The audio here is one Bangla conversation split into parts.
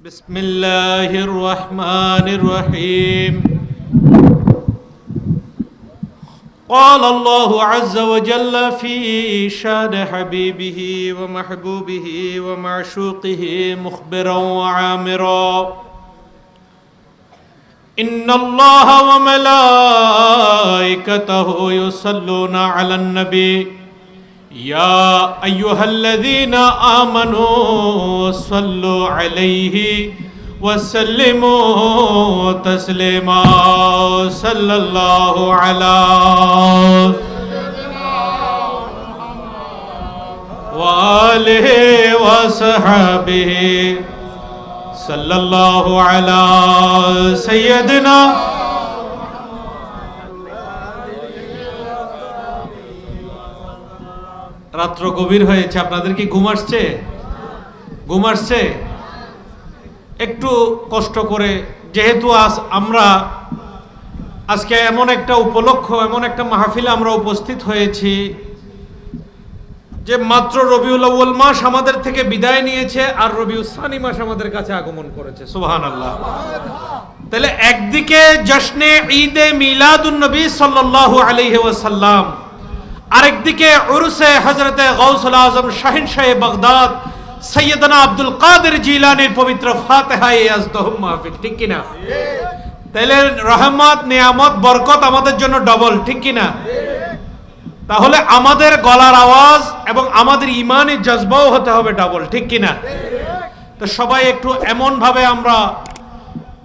بسم الله الرحمن الرحيم. قال الله عز وجل في شان حبيبه ومحبوبه ومعشوقه مخبرا وعامرا. إن الله وملائكته يصلون على النبي. يا أيها الذين آمنوا صلوا عليه وسلموا تسليما. صلى الله على وآله وصحبه صلى الله على سيدنا রাত্র গভীর হয়েছে, আপনাদের কি ঘুম আসছে? ঘুম আসছে? একটু কষ্ট করে, যেহেতু আজ আমরা, আজকে এমন একটা উপলক্ষ, এমন একটা মাহফিলে আমরা উপস্থিত হয়েছি, যে মাত্র রবিউল আউ্য়াল মাস আমাদের থেকে বিদায় নিয়েছে আর রবিউল সানি মাস আমাদের কাছে আগমন করেছে। সুবহান আল্লাহ তাহলে একদিকে জশ্নে ঈদে মিলাদুন নবী সাল্লাল্লাহু আলাইহি ওয়াসাল্লাম আরেকদিকে উরুসে হজরতে গৌসুল আজম শাহিন শাহ বাগদাদ সৈয়দনা আব্দুল কাদের জিলানির পবিত্র ফাতেহায়ে আজদহুম মাহফিল, ঠিক কিনা? তাহলে রহমত, নিয়ামত, বরকত আমাদের জন্য ডবল ঠিক কিনা? তাহলে আমাদের গলার আওয়াজ এবং আমাদের ইমানের জজবাও হতে হবে ডবল ঠিক কিনা? তো সবাই একটু এমন ভাবে আমরা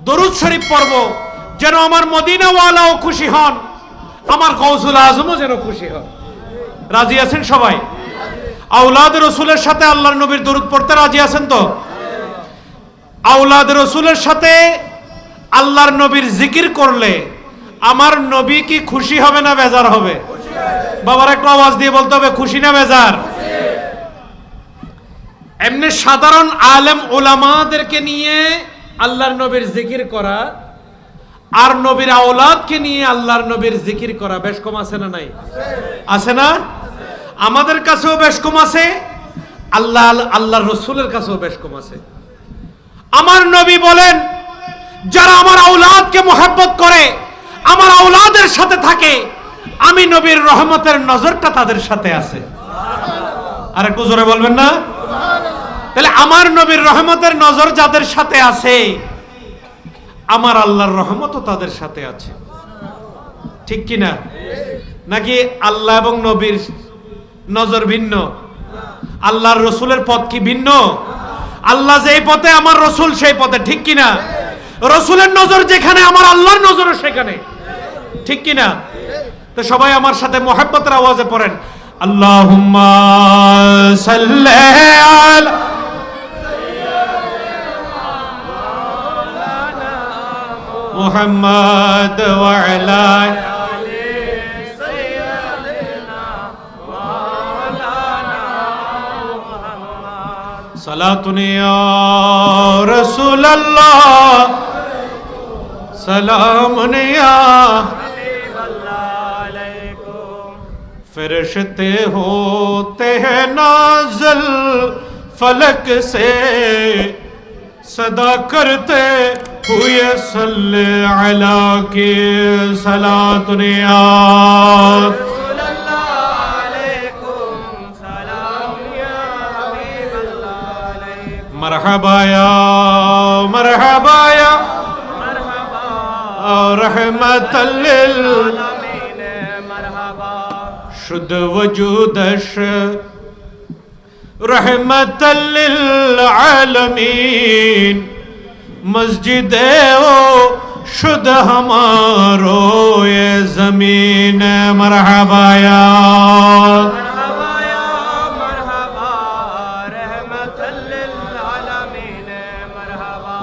দরুদ শরীফ পড়ব, যেন আমার মদিনাওয়ালাও খুশি হন, আমার কৌসুল আজমও যেন খুশি হন। রাজি আছেন সবাই? আউলাদ রসুলের সাথে আল্লাহর নবীর দরুদ পড়তে রাজি আছেন তো? আউলাদ রসুলের সাথে আল্লাহর নবীর জিকির করলে আমার নবী কি খুশি হবে না বেজার হবে? বাবার একটু আওয়াজ দিয়ে বলতে হবে, খুশি না বেজার? এমনি সাধারণ আলেম ওলামাদেরকে নিয়ে আল্লাহর নবীর জিকির করা আর নবীর আওলাদকে নিয়ে আল্লাহর নবীর জিকির করা বেশ কম আছে না নাই? আছে না? আমাদের কাছেও বেশ কম আছে, আল্লাহ আল্লাহ রসুলের কাছেও বেশ কম আছে। আমার নবী বলেন, যারা আমার আওলাদকে মোহাব্বত করে, আমার আওলাদের সাথে থাকে, আমি নবীর রহমতের নজরটা তাদের সাথে আছে। আর একটু জোরে বলবেন না? তাহলে আমার নবীর রহমতের নজর যাদের সাথে আছে আমার আল্লাহর রহমতও তাদের সাথে আছে। ঠিক কি না নাকি আল্লাহ এবং নবীর নজর ভিন্ন? আল্লাহর রসুলের পথ কি ভিন্ন? আল্লাহ যেই পথে, আমার রসুল সেই পথে। ঠিক কি না রসুলের নজর যেখানে, আমার আল্লাহর নজরও সেখানে। ঠিক কি না তো সবাই আমার সাথে মোহাব্বতের আওয়াজে পড়েন। আল্লাহুম্মা محمد وعلى صلاة يا رسول الله سلام يا فرشتے ہوتے ہیں نازل، فلک سے صدا کرتے ويصلي عليك صلاة نياك مرحبا يا مرحبا يا. مرحبا. رحمة للعالمين مرحبا. شد وجودش رحمة للعالمين. مسجد او شد ہمارو یہ زمین مرحبا یا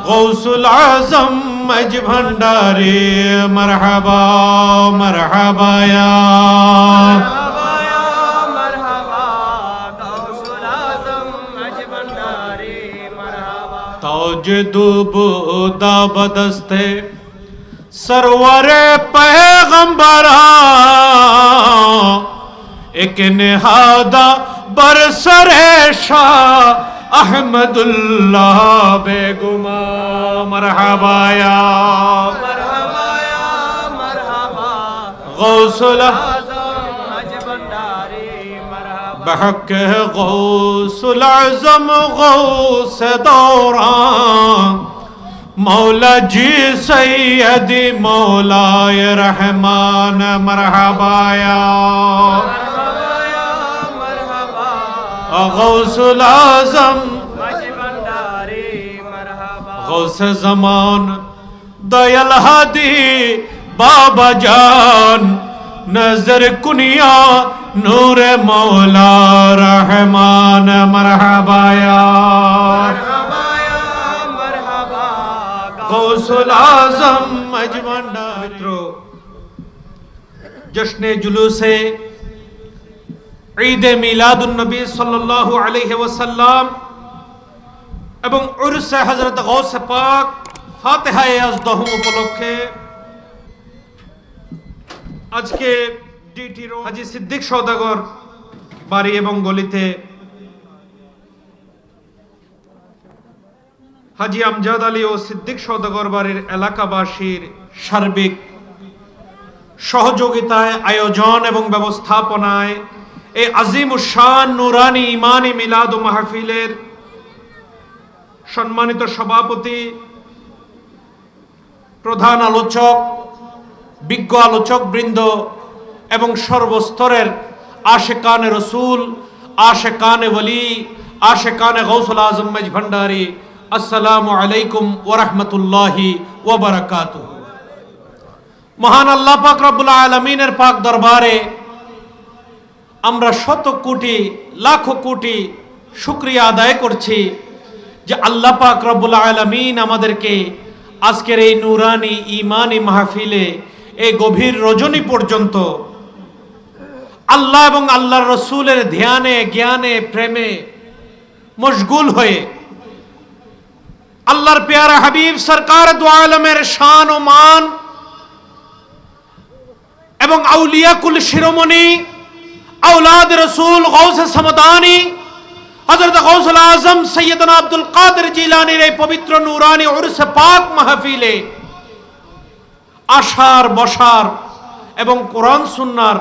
غوث العظم مج بھنڈاری مرحبا مرحبا یا جدو بودا بدستے سرور پیغمبرا ایک نہادہ برسر شاہ احمد اللہ بے گما مرحبا یا۔ مرحبا یا مرحبا۔ غوث اللہ بحق غوث العظم، غوث دوران مولا جی سیدی مولا رحمان، مرحبا یا۔ غوث العظم، غوث زمان دیل حدی بابا جان۔ নজর কুনিয়া নূর মৌলা রহমান মারহাবায়া مرحبا يا مرحبا গৌসুল আজম মজমন্ডা মিত্র জশ্নে জুলুসে ঈদে মিলাদুন নবী সাল্লাল্লাহু আলাইহি ওয়াসাল্লাম এবং উরসে হযরত গৌসে পাক ফাতিহায়ে আজদহম উপলক্ষে আজকে ডিটি রোড হাজী সিদ্দিক সৌদাগর বাড়ি এবং গলিতে হাজি আমজাদ আলী ও সিদ্দিক সওদাগর বাড়ির এলাকাবাসীর সার্বিক সহযোগিতায় আয়োজন এবং ব্যবস্থাপনায় এই আজিম উসান নুরানি ইমানি মিলাদ ও মাহফিলের সম্মানিত সভাপতি প্রধান আলোচক বিজ্ঞ আলোচক বৃন্দ এবং সর্বস্তরের আশেকানে রসুল আশে আশেকানে ওলি আশেকানে গৌসুল আজম মেজ ভান্ডারি, আসসালামু আলাইকুম ওরহমতুল্লাহি ওবরাকাতুহু মহান আল্লাহ পাক রব্বুল আলমিনের পাক দরবারে আমরা শত কোটি, লাখো কোটি শুক্রিয়া আদায় করছি যে আল্লাহ পাক রব্বুল আলমিন আমাদেরকে আজকের এই নুরানি ইমানি মাহফিলে এই গভীর রজনী পর্যন্ত আল্লাহ এবং আল্লাহর রসুলের ধ্যানে, জ্ঞানে, প্রেমে মশগুল হয়ে আল্লাহর পেয়ারা হাবিব সরকার দু আলমের শান ও মান এবং আউলিয়াকুল শিরোমণি আউলাদ রসুল গৌসে সমদানি হজরত গৌসুল আজম সৈয়দনা আব্দুল কাদের জিলানির এই পবিত্র নুরানি উরসে পাক মাহফিলে আসার বসার এবং কোরআন, সুন্নার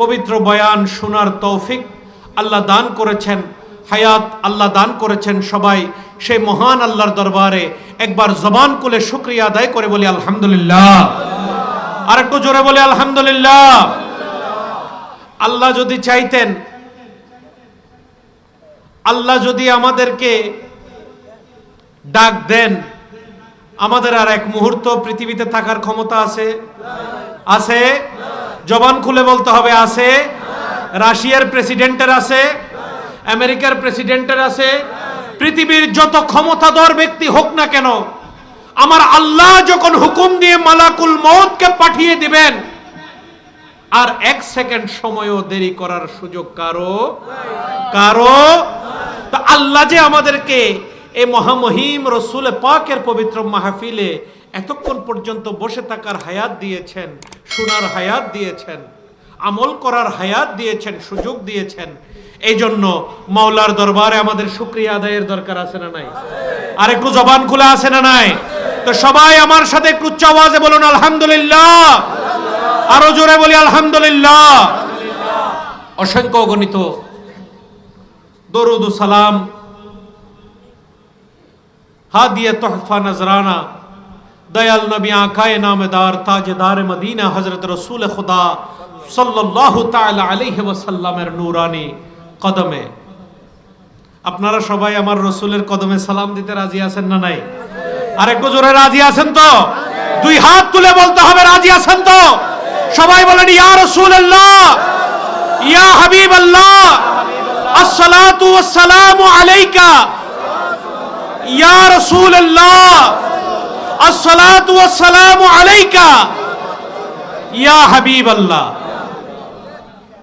পবিত্র বয়ান শোনার তৌফিক আল্লাহ দান করেছেন, হায়াত আল্লাহ দান করেছেন সবাই। সেই মহান আল্লাহর দরবারে একবার জবান কুলে শুক্রিয়া আদায় করে বলি আলহামদুলিল্লাহ। আর একটু জোরে বলি আলহামদুলিল্লাহ। আল্লাহ যদি চাইতেন, আল্লাহ যদি আমাদেরকে ডাক দেন আমাদের আর এক মুহূর্ত পৃথিবীতে থাকার ক্ষমতা আছে? আছে? জবান খুলে বলতে হবে, আছে। রাশিয়ার প্রেসিডেন্টের আছে। আমেরিকার প্রেসিডেন্টের আছে। পৃথিবীর যত ক্ষমতাধর ব্যক্তি হোক না কেন, আমার আল্লাহ যখন হুকুম দিয়ে মালাকুল মৌতকে পাঠিয়ে দিবেন, আর এক সেকেন্ড সময়ও দেরি করার সুযোগ কারও? কারও? আল্লাহ যে আমাদেরকে এই মহামহিম রসুল পাকের পবিত্র মাহফিলে এতক্ষণ পর্যন্ত বসে থাকার হায়াত দিয়েছেন, শোনার হায়াত দিয়েছেন, আমল করার হায়াত দিয়েছেন, সুযোগ দিয়েছেন। এই জন্য মাওলার দরবারে আমাদের শুক্রিয়া আদায়ের দরকার আছে না নাই? আর একটু জবান খোলা আছে না নাই? তো সবাই আমার সাথে একটু উচ্চ আওয়াজে বলুন, আলহামদুলিল্লাহ। আরও জোরে বলি, আলহামদুলিল্লাহ। অসংখ্য গণিত, দরুদ সালাম হাদিয়ে তোহফা নজরানা। দয়াল নবী আকায়ে নামদার তাজদার মদিনা হজরত রসুল খুদা সাল্লাল্লাহু তাআলা আলাইহি ওয়াসাল্লামের নূরানি কদমে। আপনারা সবাই আমার রসুলের কদমে সালাম দিতে রাজি আছেন না নাই? আরেকটু জোরে রাজি আছেন তো? দুই হাত তুলে বলতে হবে, রাজি আছেন তো? সবাই বলেন, ইয়া রাসূলুল্লাহ, ইয়া হাবিবাল্লাহ, আসসালাতু ওয়াসসালামু আলাইকা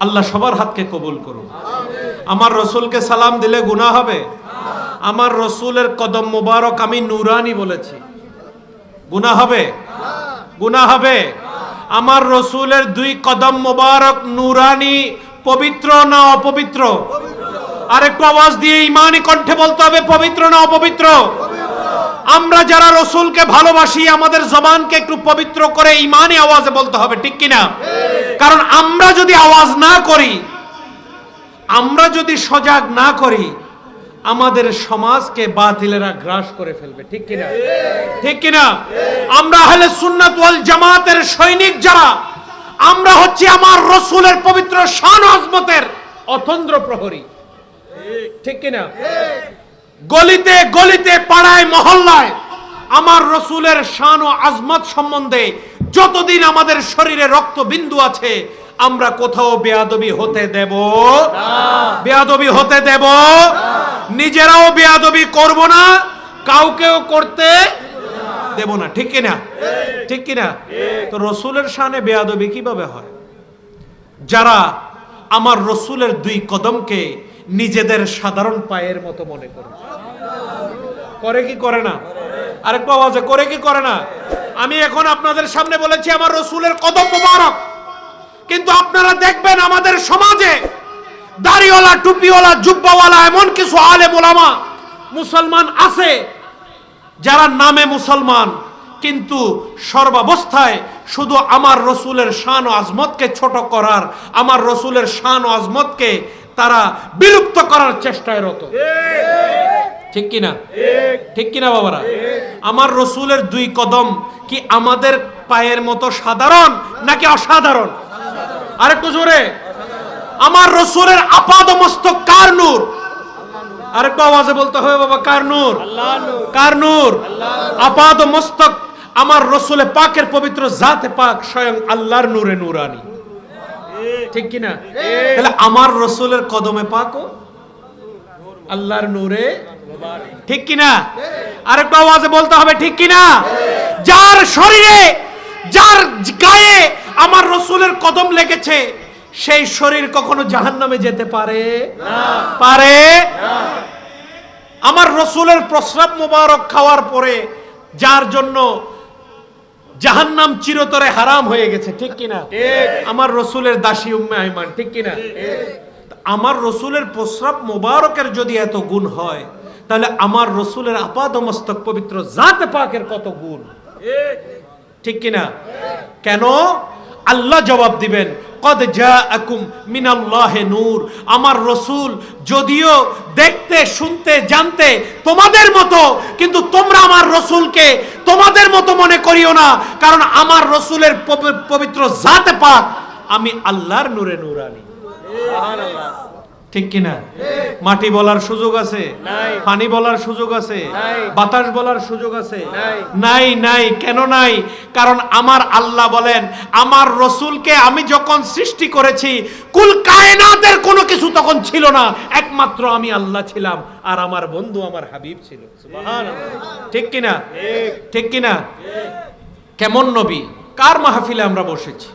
আল্লাহ সবার হাতকে কবুল করুন। আমার রসুলকে সালাম দিলে গুনাহ হবে। আমার রসুলের কদম মুবারক আমি নুরানি বলেছি। গুনাহ হবে? গুনাহ হবে। আমার রসুলের দুই কদম মুবারক নুরানি, পবিত্র না অপবিত্র? আর একটু আওয়াজ দিয়ে ইমানি কণ্ঠে বলতে হবে, পবিত্র না অপবিত্র? আমরা যারা রসুলকে ভালোবাসি, আমাদের জবানকে একটু পবিত্র করে ইমানি আওয়াজে বলতে হবে, ঠিক কিনা? কারণ আমরা যদি আওয়াজ না করি, আমরা যদি সজাগ না করি, আমাদের সমাজকে বাতিলেরা গ্রাস করে ফেলবে, ঠিক কিনা? ঠিক কিনা? আমরা হলে সুন্নাত ওয়াল জামাতের সৈনিক যারা, আমরা হচ্ছে আমার রসুলের পবিত্র শান আজমতের অতন্দ্র প্রহরী ঠিক কিনা? গলিতে গলিতে পাড়ায়, মহল্লায় আমার রসুলের শান ও আজমত সম্বন্ধে যতদিন আমাদের শরীরে রক্ত বিন্দু আছে, আমরা কোথাও বেয়াদবি হতে দেব। বেয়াদবি হতে দেব। নিজেরাও বেয়াদবি করব না, কাউকেও করতে দেব না। ঠিক কিনা? ঠিক কিনা? তো রসুলের শানে বেয়াদবি কীভাবে হয়? যারা আমার রসুলের দুই কদমকে নিজেদের সাধারণ পায়ের মতো মনে করে করে কি করে না? আরেকটু আওয়াজে করে কি করে না? আমি এখন আপনাদের সামনে বলেছি, আমার রসুলের কদম মোবারক। কিন্তু আপনারা দেখবেন আমাদের সমাজে দাড়িওয়ালা, টুপিওয়ালা, জুব্বাওয়ালা, এমন কিছু আলেম ওলামা মুসলমান আছে যারা নামে মুসলমান। কিন্তু সর্বাবস্থায় শুধু আমার রসুলের শান ও আজমতকে ছোট করার আমার রসুলের শান ও আজমতকে তারা বিলুপ্ত করার চেষ্টায় রত। ঠিক কিনা? ঠিক কিনা বাবারা? আমার রসুলের দুই কদম কি আমাদের পায়ের মতো সাধারণ নাকি অসাধারণ? আরেকটু জোরে। আমার রসুলের আপাদ মস্তক কার নূর? আরেকটু আওয়াজে বলতে হবে বাবা কার নূর? কার নূর? আপাদ মস্তক আমার রসুলে পাকের পবিত্র জাতে পাক স্বয়ং আল্লাহর নূরে নূরানি। ঠিক কিনা? তাহলে আমার রসুলের কদমে পাকও আল্লাহর নূরে ঠিক কিনা? আরেকটু আওয়াজে বলতে হবে, ঠিক কিনা? যার শরীরে, যার গায়ে আমার রসুলের কদম লেগেছে, সেই শরীর কখনো জাহান্নামে যেতে পারে? পারে? আমার রসুলের প্রস্রাব মোবারক খাওয়ার পরে, যার জন্য জাহান্নাম চিরতরে হারাম হয়ে গেছে ঠিক কিনা? আমার রসুলের দাসী উম্মে আইমান ঠিক কিনা? আমার রসুলের প্রস্রাব মোবারকের যদি এত গুণ হয় তাহলে আমার রসুলের আপাদমস্তক পবিত্র জাত পাকের কত গুণ? ঠিক কিনা? কেন? আল্লাহ জবাব দিবেন কদ মিনাল্লাহে নূর আমার রসুল যদিও দেখতে, শুনতে, জানতে তোমাদের মতো, কিন্তু তোমরা আমার রসুলকে তোমাদের মতো মনে করিও না, কারণ আমার রসুলের পবিত্র জাতে পাক আমি আল্লাহর নূরে নূরানি। ঠিক কিনা? মাটি বলার সুযোগ আছে পানি বলার সুযোগ আছে বাতাস বলার সুযোগ আছে। নাই। নাই কেন নাই? কারণ আমার আল্লাহ বলেন আমার রসুলকে আমি যখন সৃষ্টি করেছি কুল কায়নাতের কোনো কিছু তখন ছিল না। একমাত্র আমি আল্লাহ ছিলাম আর আমার বন্ধু আমার হাবিব ছিল। ঠিক কিনা? ঠিক কিনা? কেমন নবী? কার মাহফিলে আমরা বসেছি?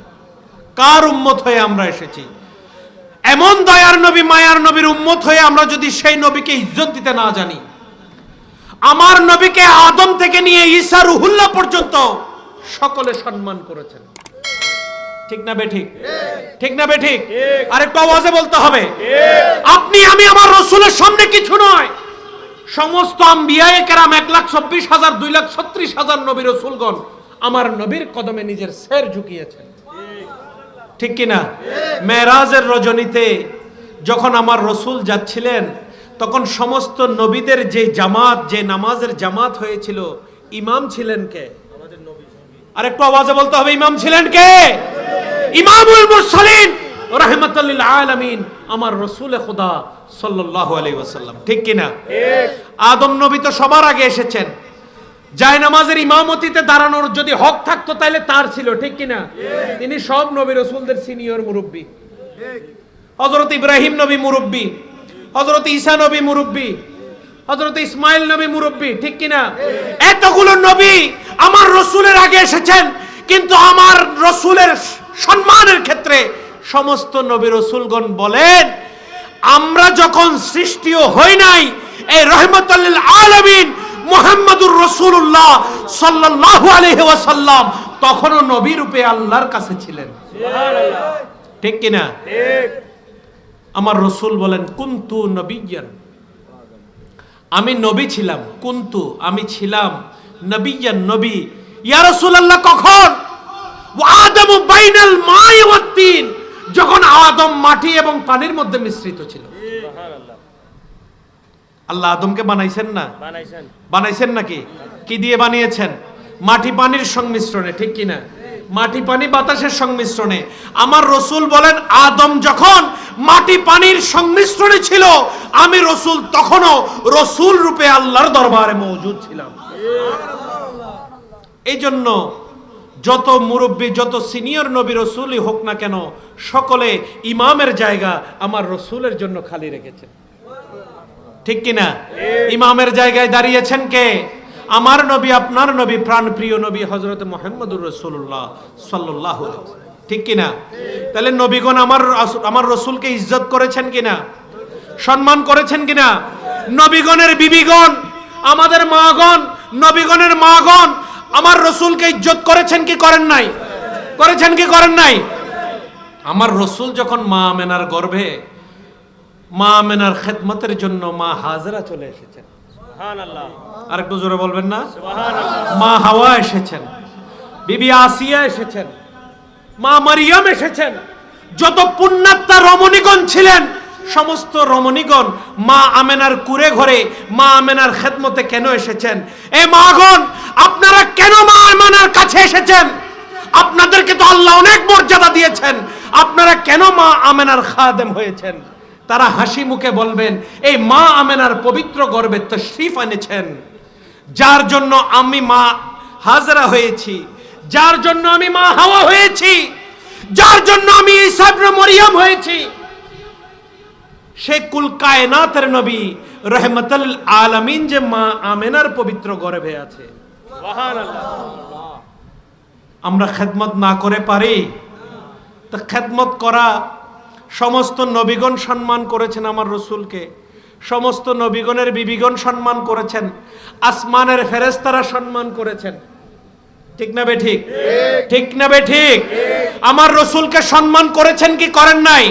কার উম্মত হয়ে আমরা এসেছি? এমন দয়ার নবী, মায়ার নবীর উম্মত হয়ে আমরা যদি সেই নবীকে ইজ্জত দিতে না জানি, আমার নবীকে আদম থেকে নিয়ে ঈসা রুহুল্লাহ পর্যন্ত সকলে সম্মান করেছেন। ঠিক না বে ঠিক? না বে ঠিক? আরেকটু আওয়াজে বলতে হবে। আপনি, আমি আমার রসুলের সামনে কিছু নয়। সমস্ত আম্বিয়ায়ে কেরাম এক লাখ চব্বিশ হাজার, দুই লাখ ছত্রিশ হাজার নবী রসুলগণ আমার নবীর কদমে নিজের সের ঝুঁকিয়েছেন। ঠিক কিনা? মেরাজের রজনীতে যখন আমার রসুল যাচ্ছিলেন তখন সমস্ত নবীদের যে জামাত যে নামাজের জামাত হয়েছিল ইমাম ছিলেন কে? আর একটু আওয়াজে বলতে হবে ইমাম ছিলেন কে? ইমামুল মুরসালিন রাহমাতাল্লিল আলামিন আমার রসুলে খোদা সাল্লাল্লাহু আলাইহি ওয়াসাল্লাম। ঠিক কিনা? আদম নবী তো সবার আগে এসেছেন। যায় নামাজের ইমামতিতে দাঁড়ানোর যদি হক থাকতো তাহলে তার ছিল ঠিক কিনা? তিনি সব নবী রসুলদের সিনিয়র মুরব্বী। হজরত ইব্রাহিম নবী মুরব্বী হজরত ঈসা নবী মুরব্বী হজরত ইসমাইল নবী মুরব্বী ঠিক কিনা? এতগুলো নবী আমার রসুলের আগে এসেছেন কিন্তু আমার রসুলের সম্মানের ক্ষেত্রে সমস্ত নবী রসুলগণ বলেন আমরা যখন সৃষ্টিও হই নাই এই রহমতুল্লিল আলমিন মোহাম্মদুর রসুল্লাহ সাল্লাল্লাহু আলাইহি ওয়াসাল্লাম তখনও নবী রূপে আল্লাহর কাছে ছিলেন। ঠিক কিনা? আমার রসুল বলেন কুন্তু নবিজ্ঞান আমি নবী ছিলাম কুন্তু আমি ছিলাম নবিজ্ঞান নবী। ইয়া রাসূলুল্লাহ কখন? আদম বাইনাল মাই ওয়াত তিন যখন আদম মাটি এবং পানির মধ্যে মিশ্রিত ছিল। আল্লাহ আদমকে বানাইছেন না? বানাইছেন। বানাইছেন নাকি? কি দিয়ে বানিয়েছেন? মাটি পানির সংমিশ্রণে ঠিক কিনা? মাটি পানি বাতাসের সংমিশ্রণে। আমার রসুল বলেন আদম যখন মাটি পানির সংমিশ্রণে ছিল আমি রসুল তখনও রসুল রূপে আল্লাহর দরবারে মজুদ ছিলাম। এই জন্য যত মুরব্বী যত সিনিয়র নবী রসুলই হোক না কেন সকলে ইমামের জায়গা আমার রসুলের জন্য খালি রেখেছেন। ঠিক কিনা? ইমামের জায়গায় দাঁড়িয়েছেন কে? আমার নবী, আপনার নবী প্রাণ প্রিয় নবী হজরত মোহাম্মদুর রসুল্লাহ সাল্লাহ ঠিক কিনা? তাহলে নবীগণ আমার আমার রসুলকে ইজ্জত করেছেন কিনা? সম্মান করেছেন কিনা? নবীগণের বিবিগণ, আমাদের মাগণ, নবীগণের মাগণ আমার রসুলকে ইজ্জত করেছেন কি করেন নাই? করেছেন কি করেন নাই? আমার রসুল যখন মা মেনার গর্ভে মা আমেনার খেদমতের জন্য মা হাজরা চলে এসেছেন। সুবহানাল্লাহ। আর একটু জোরে বলবেন না? মা হাওয়া এসেছেন বিবি আসিয়া এসেছেন মা মারিয়াম এসেছেন। যত পুণ্যাত্মা রমণীগণ ছিলেন সমস্ত রমণীগণ মা আমেনার কুরে ঘরে মা আমেনার খেদমতে কেন এসেছেন? এ মাগণ আপনারা কেন মা আমেনার কাছে এসেছেন? আপনাদেরকে তো আল্লাহ অনেক মর্যাদা দিয়েছেন। আপনারা কেন মা আমেনার খাদেম হয়েছেন? তারা হাসি মুখে বলবেন, এই মা আমেনার পবিত্র গর্বে তশরিফ এনেছেন। যার জন্য আমি মা হাজরা হয়েছি, যার জন্য আমি মা হাওয়া হয়েছি, যার জন্য আমি ইবনে মরিয়ম হয়েছি। সে কুল কায়নাতের নবী রহমতুল আলামিন যে মা আমেনার পবিত্র গর্ভে আছে। আমরা খেদমত না করে পারি। তা খেদমত করা সমস্ত নবীগণ সম্মান করেছেন আমার রসুলকে। সমস্ত নবীগণের বিবিগণ সম্মান করেছেন। আসমানের ফেরেস্তারা সম্মান করেছেন। ঠিক না বে ঠিক? ঠিক না বে ঠিক? আমার রসুলকে সম্মান করেছেন কি করেন নাই?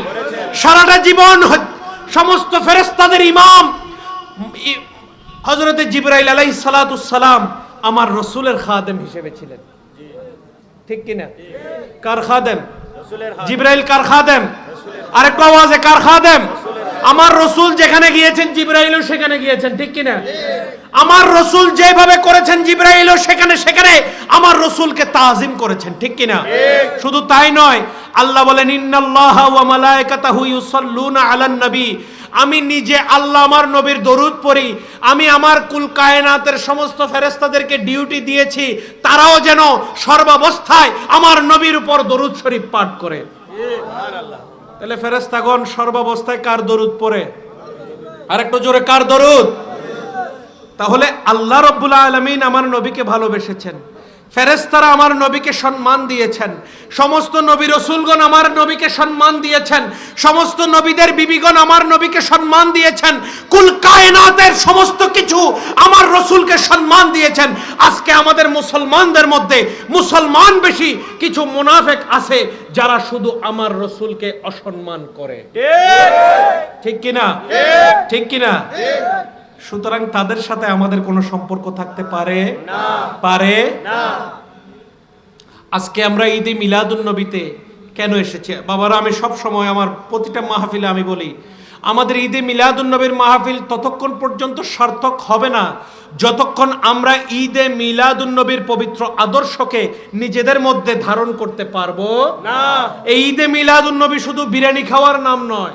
সারাটা জীবন সমস্ত ফেরেস্তাদের ইমাম হজরতে জিবরাইল আলাই সালাম আমার রসুলের খাদেম হিসেবে ছিলেন। ঠিক কিনা? কার খাদেম। জিব্রাইল কার খাদেম? আরেকটু আওয়াজে কার খাদেম? আমার রসুল যেখানে গিয়েছেন, জিব্রাইলও সেখানে গিয়েছেন, ঠিক কিনা? আমার রসুল যেভাবে করেছেন, জিব্রাইলও সেখানে সেখানে আমার রসুলকে তাজিম করেছেন, ঠিক কিনা? শুধু তাই নয়, আল্লাহ বলেন, ইন্নাল্লাহ ওয়া মালাইকাতাহু ইউসাল্লুনা আলান নবী। আমি নিজে আল্লাহ আমার নবীর দরুদ পড়ি, আমি আমার কুল কায়নাতের সমস্ত ফেরেস্তাদেরকে ডিউটি দিয়েছি, তারাও যেন সর্বাবস্থায় আমার নবীর উপর দরুদ শরীফ পাঠ করে। তাহলে ফেরেস্তাগণ সর্বাবস্থায় কার দরুদ পরে আর জোরে, কার দরুদ? তাহলে আল্লাহ রব্বুল আলমিন আমার নবীকে ভালোবেসেছেন। ফেরেস্তারা আমার নবীকে সম্মান দিয়েছেন। সমস্ত নবী রসুলগণ আমার নবীকে সম্মান দিয়েছেন। সমস্ত নবীদের বিবিগণ আমার নবীকে সম্মান দিয়েছেন। কুল কায়নাতের সমস্ত কিছু আমার রসুলকে সম্মান দিয়েছেন। আজকে আমাদের মুসলমানদের মধ্যে মুসলমান বেশি কিছু মুনাফেক আছে যারা শুধু আমার রসুলকে অসম্মান করে। ঠিক। কিনা? ঠিক। কিনা? সুতরাং তাদের সাথে আমাদের কোনো সম্পর্ক থাকতে পারে? পারে? আজকে আমরা ঈদে মিলাদুন নবীতে কেন এসেছি? বাবারা আমি সব সময় আমার প্রতিটা মাহফিলে আমি বলি আমাদের ঈদে মিলাদুন নবীর মাহফিল ততক্ষণ পর্যন্ত সার্থক হবে না যতক্ষণ আমরা ঈদে মিলাদুন নবীর পবিত্র আদর্শকে নিজেদের মধ্যে ধারণ করতে পারব। না। এই ঈদে মিলাদুন নবী শুধু বিরিয়ানি খাওয়ার নাম নয়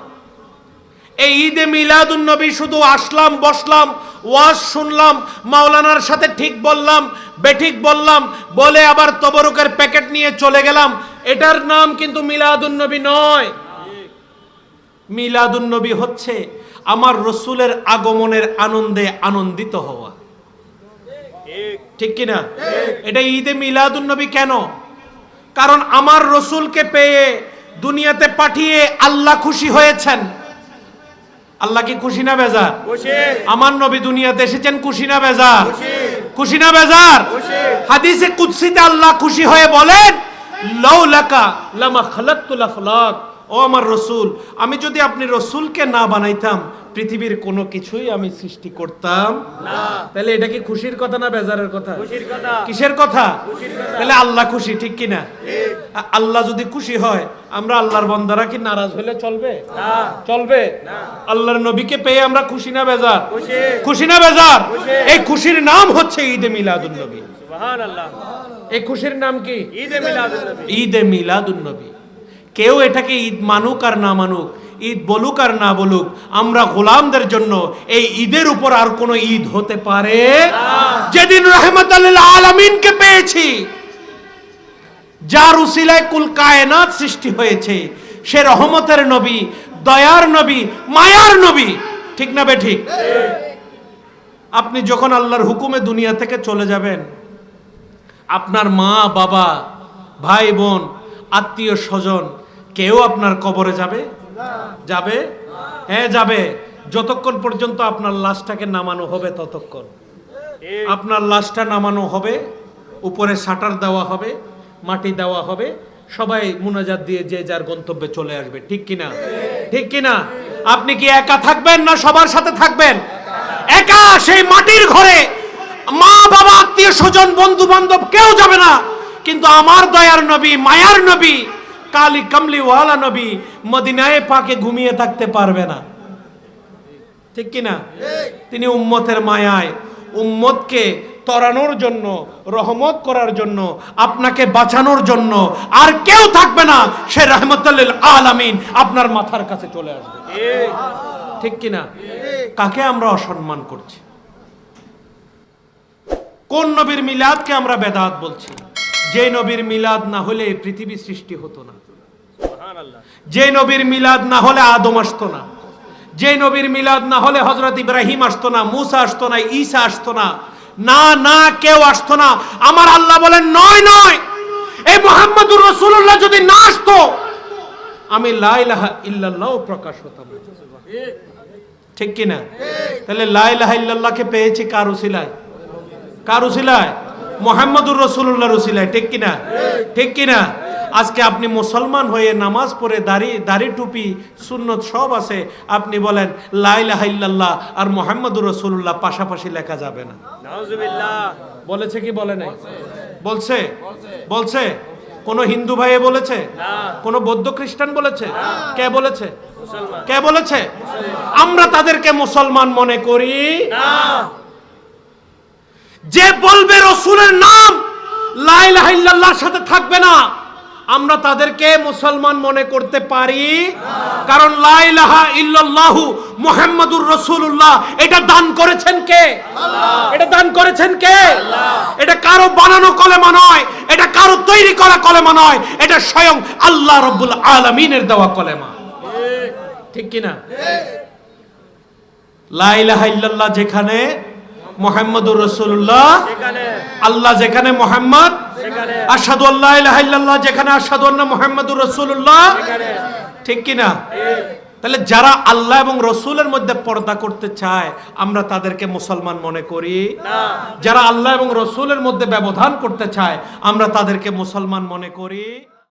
এই ঈদে মিলাদুন নবী শুধু আসলাম, বসলাম, ওয়াজ শুনলাম, মাওলানার সাথে ঠিক বললাম, বেঠিক বললাম, বলে আবার তবরকের প্যাকেট নিয়ে চলে গেলাম। এটার নাম কিন্তু মিলাদুন নবী নয়। মিলাদুন নবী হচ্ছে আমার রসুলের আগমনের আনন্দে আনন্দিত হওয়া। ঠিক কিনা? এটা ঈদে মিলাদুন নবী কেন? কারণ আমার রসুলকে পেয়ে দুনিয়াতে পাঠিয়ে আল্লাহ খুশি হয়েছেন। আল্লাহ কি খুশি না বেজার? আমার নবী দুনিয়াতে এসেছেন খুশি না বেজার? খুশি। না বেজার? হাদিসে কুদসিতে আল্লাহ খুশি হয়ে বলেন লাউলাকা লামা খালাকতুল আফলাক ও আমার রসুল আমি যদি আপনি রসুলকে না বানাইতাম পৃথিবীর কোনো কিছুই আমি সৃষ্টি করতাম তাহলে এটা কি খুশির কথা না বেজারের কথা? কিসের কথা? তাহলে আল্লাহ খুশি ঠিক কিনা? আল্লাহ যদি খুশি হয় আমরা আল্লাহর বন্দারা কি নারাজ হলে চলবে? চলবে? আল্লাহর নবীকে পেয়ে আমরা খুশি না বেজার? খুশি। না বেজার? এই খুশির নাম হচ্ছে ঈদে মিলাদুন নবী। এই খুশির নাম কি? ঈদে মিলাদুন নবী। কেউ এটাকে ঈদ মানুক আর না মানুক ঈদ বলুক আর না বলুক আমরা গোলামদের জন্য এই ঈদের উপর আর কোনো ঈদ হতে পারে? যেদিন রহমত আলমিনকে পেয়েছি যার উসিলায় কুল কায়নাত সৃষ্টি হয়েছে, সে রহমতের নবী, দয়ার নবী, মায়ার নবী। ঠিক না বে ঠিক? আপনি যখন আল্লাহর হুকুমে দুনিয়া থেকে চলে যাবেন, আপনার মা, বাবা, ভাই, বোন, আত্মীয়, স্বজন, কেউ আপনার কবরে যাবে? যাবে? হ্যাঁ যাবে। যতক্ষণ পর্যন্ত আপনার লাশটাকে নামানো হবে, ততক্ষণ। আপনার লাশটা নামানো হবে, উপরে শাটার দেওয়া হবে মাটি দেওয়া হবে। সবাই মুনাজাত দিয়ে যে যার গন্তব্যে চলে আসবে। ঠিক কিনা? ঠিক কিনা? আপনি কি একা থাকবেন না সবার সাথে থাকবেন? একা সেই মাটির ঘরে মা বাবা আত্মীয় স্বজন বন্ধু বান্ধব কেউ যাবে না। কিন্তু আমার দয়ার নবী মায়ার নবী কালি কামলি ওয়ালা নবী মদিনায় পাকে ঘুমিয়ে থাকতে পারবে না। ঠিক কিনা? তিনি উম্মতের মায়ায়। উম্মতকে তরানোর জন্য রহমত করার জন্য আপনাকে বাঁচানোর জন্য আর কেউ থাকবে না সে রহমতুল্লিল আলামিন আপনার মাথার কাছে চলে আসবে। ঠিক কিনা? কাকে আমরা অসম্মান করছি? কোন নবীর মিলাদকে আমরা বেদাত বলছি? যে নবীর মিলাদ না হলে পৃথিবী সৃষ্টি হতো না। যে নবীর মিলাদ না হলে আদম আসতো না। যে নবীর মিলাদ না হলে হজরত ইব্রাহিম আসতো না মুসা আসতো না ঈসা আসতো না। না না, কেউ আসতো না। আমার আল্লাহ বলেন, নয় নয়। এই মোহাম্মদুর রসুল্লাহ যদি না আসতো, আমি লাইলাহা ইল্লাল্লাহ প্রকাশ হতাম। ঠিক কিনা তাহলে লাইলাহা ইল্লাল্লাহকে পেয়েছি কার উসিলায়? কার উসিলায়? মোহাম্মদুর রসুল্লাহ রসিলায় ঠিক কিনা ঠিক কিনা আজকে আপনি মুসলমান হয়ে নামাজ পড়ে দাড়ি দাড়ি টুপি সুন্নত সব আছে আপনি বলেন লাইলাহা ইল্লাল্লাহ আর মোহাম্মদুর রসুল্লাহ পাশাপাশি লেখা যাবে না। বলেছে কি বলে নাই? বলছে। বলছে? কোন হিন্দু ভাইয়ে বলেছে? কোন বৌদ্ধ খ্রিস্টান বলেছে? কে বলেছে? কে বলেছে? আমরা তাদেরকে মুসলমান মনে করি। যে বলবে রসুলের নাম ইল্লাল্লাহর সাথে থাকবে না। আমরা তাদেরকে মুসলমান মনে করতে পারি। কারণ লাইলাহা ইল্লাল্লাহু মুহাম্মাদুর রাসূলুল্লাহ। এটা দান করেছেন কে? এটা দান করেছেন কে? এটা কারও বানানো কলেমা নয় এটা কারও তৈরি করা কলেমা নয় এটা স্বয়ং আল্লাহ রব্বুল আলামিনের দেওয়া কলেমা। ঠিক। কিনা? লাইলাহা ইল্লাল্লাহ যেখানে মুহাম্মাদুর রাসূলুল্লাহ। সেখানে আল্লাহ যেখানে মোহাম্মদ আসাদু আল্লাহ ইল্লাল্লাহ যেখানে আসাদু আন্না মুহাম্মাদুর রাসূলুল্লাহ। সেখানে। ঠিক কি না তাহলে যারা আল্লাহ এবং রসুলের মধ্যে পর্দা করতে চায় আমরা তাদেরকে মুসলমান মনে করি? যারা আল্লাহ এবং রসুলের মধ্যে ব্যবধান করতে চায় আমরা তাদেরকে মুসলমান মনে করি?